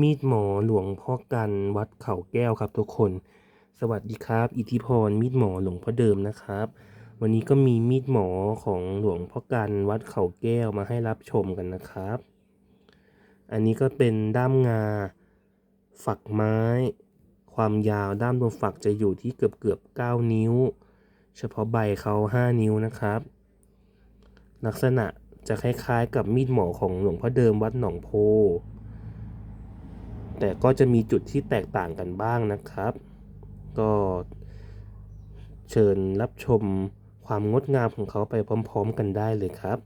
มีดหมอหลวงพ่อกันวัดเขาแก้วครับทุกคน สวัสดีครับ อิทธิพรมีดหมอหลวงพ่อเดิมนะครับ วันนี้ก็มีมีดหมอของหลวงพ่อกันวัดเขาแก้วมาให้รับชมกันนะครับ อันนี้ก็เป็นด้ามงา ฝักไม้ ความยาวด้ามตัวฝักจะอยู่ที่เกือบเกือบ9นิ้ว เฉพาะใบเขา 5 นิ้วนะครับ ลักษณะจะคล้ายๆ กับมีดหมอของหลวงพ่อเดิมวัดหนองโพ แต่ก็จะมีจุดที่แตกต่างกันบ้างนะครับ ก็เชิญรับชมความงดงามของเขาไปพร้อม ๆ กันได้เลยครับ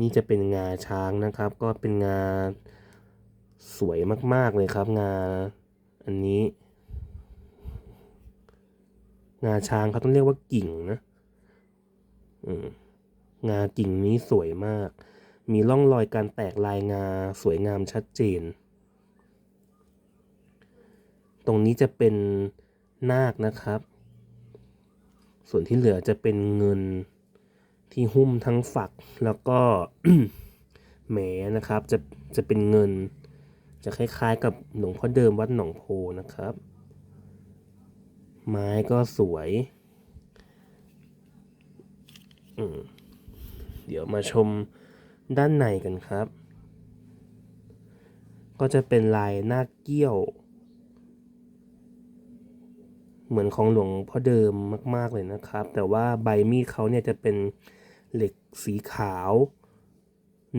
นี่จะเป็นงาช้างนะครับ ก็เป็นงาสวยมากๆเลยครับงาอันนี้ งาช้างเขาต้องเรียกว่ากิ่งนะงากิ่งนี้สวยมาก มีร่องรอยการแตกลายงาสวยงามชัดเจน ตรงนี้จะเป็นนาคนะครับ ส่วนที่เหลือจะเป็นเงินที่หุ้มทั้งฝักแล้วก็แหมนะครับ จะจะเป็นเงิน จะคล้ายๆกับหลวงพ่อเดิมวัดหนองโพนะครับ ไม้ก็สวยเดี๋ยวมาชมด้านในกันครับ ก็จะเป็นลายหน้าเกี้ยว เหมือนของหลวงพ่อเดิมมากๆเลยนะครับ แต่ว่าใบมีดเขาเนี่ยจะเป็นเหล็กสีขาว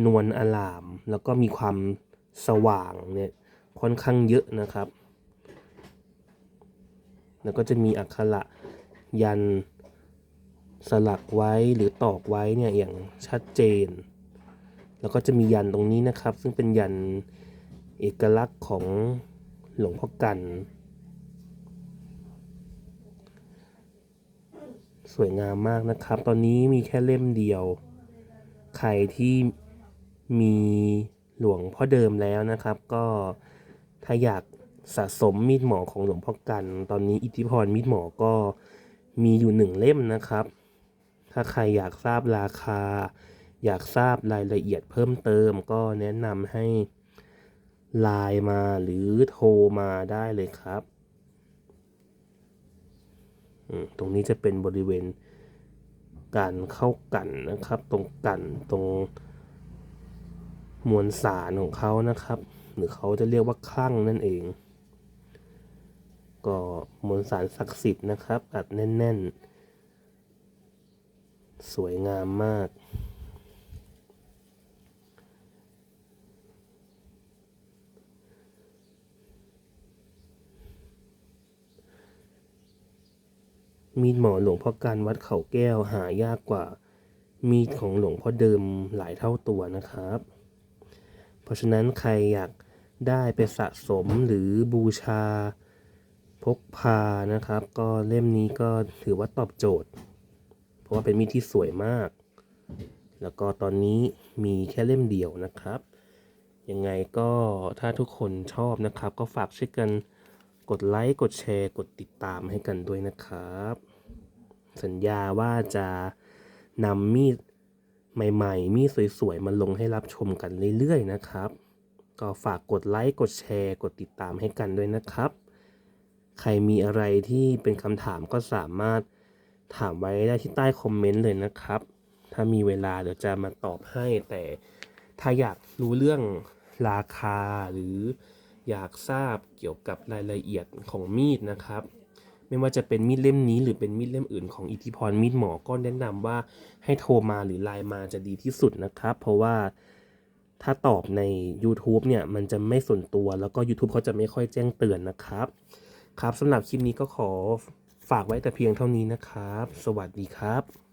นวลอลาม แล้วก็มีความสว่างเนี่ยค่อนข้างเยอะนะครับ แล้วก็จะมีอักขระยันสลักไว้หรือตอกไว้เนี่ยอย่างชัดเจน แล้วก็จะมียันตรงนี้นะครับ ซึ่งเป็นยันเอกลักษณ์ของหลวงพ่อกัน สวยงามมากนะครับ ตอนนี้มีแค่เล่มเดียว ใครที่มีหลวงพ่อเดิมแล้วนะครับ ก็ถ้าอยากสะสมมีดหมอของหลวงพ่อกัน ตอนนี้อิทธิพรมีดหมอก็มีอยู่หนึ่งเล่มนะครับ ถ้าใครอยากทราบราคา อยากทราบรายละเอียดเพิ่มเติม ก็แนะนำให้ไลน์มาหรือโทรมาได้เลยครับ ตรงนี้จะเป็นบริเวณการเข้ากันนะครับ ตรงกันตรงมวลสารของเขานะครับ หรือเขาจะเรียกว่าคลั่งนั่นเอง ก็มวลสารศักดิ์สิทธิ์นะครับ อัดแน่น ๆ สวยงามมาก มีดหมอหลวงพ่อการวัดเขาแก้วหายากกว่า มีดของหลวงพ่อเดิมหลายเท่าตัวนะครับ เพราะฉะนั้นใครอยากได้ไปสะสมหรือบูชาพกพานะครับ ก็เล่มนี้ก็ถือว่าตอบโจทย์ เพราะว่าเป็นมีดที่สวยมาก แล้วก็ตอนนี้มีแค่เล่มเดียวนะครับ ยังไงก็ถ้าทุกคนชอบนะครับ ก็ฝากช่วยกัน กดไลค์กดแชร์กดติดตามให้กันด้วยนะครับ สัญญาว่าจะนำมีดใหม่ๆ มีดสวยๆ มาลงให้รับชมกันเรื่อยๆนะครับ ก็ฝากกดไลค์กดแชร์ กดติดตามให้กันด้วยนะครับ ใครมีอะไรที่เป็นคำถามก็สามารถถามไว้ได้ที่ใต้คอมเมนต์เลยนะครับ ถ้ามีเวลาเดี๋ยวจะมาตอบให้แต่ถ้าอยากรู้เรื่องราคาหรือ อยากทราบเกี่ยวกับรายละเอียดของมีดนะครับ ไม่ว่าจะเป็นมีดเล่มนี้หรือเป็นมีดเล่มอื่นของอิทธิพรมีดหมอก็แนะนำว่าให้โทรมาหรือไลน์มาจะดีที่สุดนะครับ เพราะว่าถ้าตอบใน YouTube เนี่ย มันจะไม่ส่วนตัวแล้วก็ YouTube เขาจะไม่ค่อยแจ้งเตือนนะครับ ครับสำหรับคลิปนี้ก็ขอฝากไว้แต่เพียงเท่านี้นะครับ สวัสดีครับ